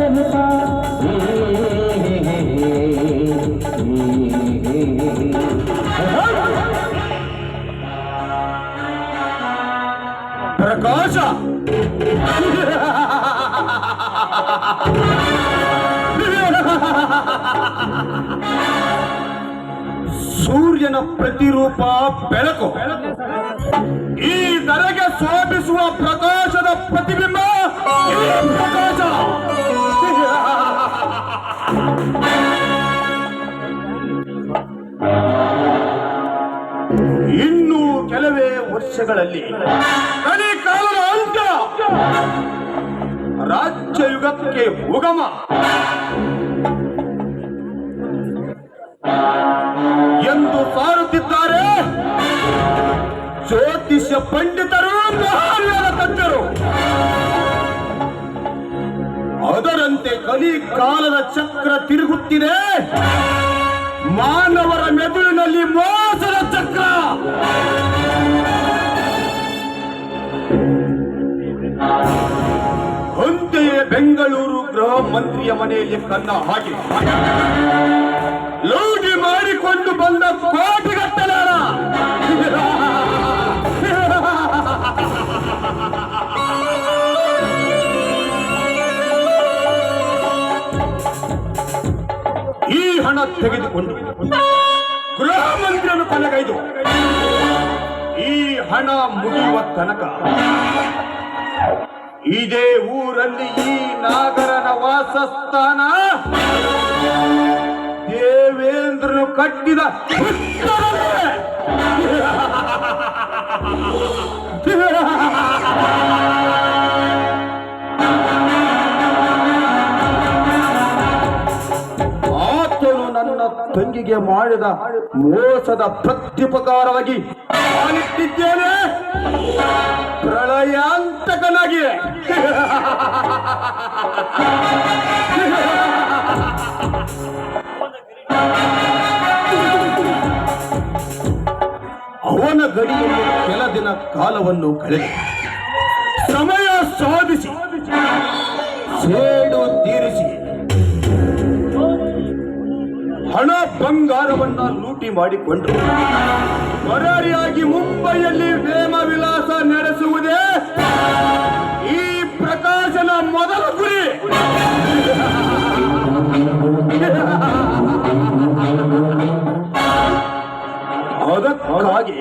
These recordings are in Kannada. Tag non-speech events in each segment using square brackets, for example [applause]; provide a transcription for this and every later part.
Shahta ಸೂರ್ಯನ ಪ್ರತಿರೂಪ ಬೆಳಕು. ಈ ನರೆಗೆ ಶೋಭಿಸುವ ಪ್ರಕಾಶದ ಪ್ರತಿಬಿಂಬ ಪ್ರಕಾಶ. ಇನ್ನು ಕೆಲವೇ ವರ್ಷಗಳಲ್ಲಿ ರಾಜ್ಯಯುಗಕ್ಕೆ ಉಗಮ ಎಂದು ಸಾರುತ್ತಿದ್ದಾರೆ. ಜ್ಯೋತಿಷ್ಯ ಪಂಡಿತರು ತಜ್ಞರು. ಅದರಂತೆ ಕಲಿಕಾಲದ ಚಕ್ರ ತಿರುಗುತ್ತಿದೆ. ಮಾನವರ ಮೆದುಳಿನಲ್ಲಿ ಮೋಸದ ಚಕ್ರ. ಬೆಂಗಳೂರು ಗೃಹ ಮಂತ್ರಿಯ ಮನೆಯಲ್ಲಿ ಕನ್ನ ಹಾಕಿ ಲೂಟಿ ಮಾಡಿಕೊಂಡು ಬಂದ ಕೋಟಿಗಟ್ಟಲ ಈ ಹಣ ತೆಗೆದುಕೊಂಡು ಗೃಹ ಮಂತ್ರಿಯನ್ನು ಕೊನೆಗೈದು. ಈ ಹಣ ಮುಗಿಯುವ ತನಕ ಇದೇ ಊರಲ್ಲಿ ಈ ನಾಗರನ ವಾಸಸ್ಥಾನ. ದೇವೇಂದ್ರನು ಕಟ್ಟಿದ [laughs] ತಂಗಿಗೆ ಮಾಡಿದ ಮೋಸದ ಪ್ರತ್ಯುಪಕಾರವಾಗಿ ಪ್ರಳಯಾಂತಕನಾಗಿ. ಅವನ ಗಡಿಯಲ್ಲಿ ಕೆಲ ದಿನ ಕಾಲವನ್ನು ಕಳೆದು. ಸಮಯ ಸಾಧಿಸಿ ಸೇಡು ತೀರಿಸಿ. ಹಣ ಬಂಗಾರವನ್ನ ಲೂಟಿ ಮಾಡಿಕೊಂಡ್ರು ಪರಾರಿಯಾಗಿ ಮುಂಬೈಯಲ್ಲಿ ಪ್ರೇಮ ವಿಲಾಸ ನಡೆಸುವುದೇ ಈ ಪ್ರಕಾಶನ ಮೊದಲ ಗುರಿ. ಅದಕ್ಕಾಗಿ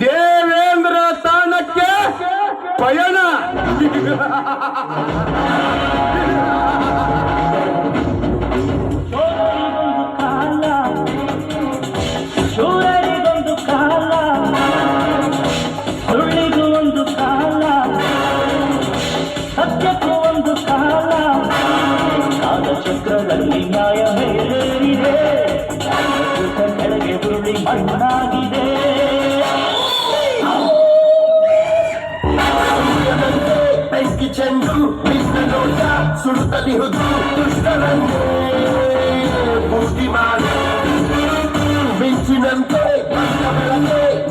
ದೇವೇಂದ್ರ ತಾಣಕ್ಕೆ ಪಯಣ. దుర్తని దుష్టరంటే బుద్ధిమాన మించినంతే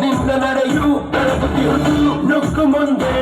నిన్న నడయు నడుపు తిరుగు నొక్కు ముందే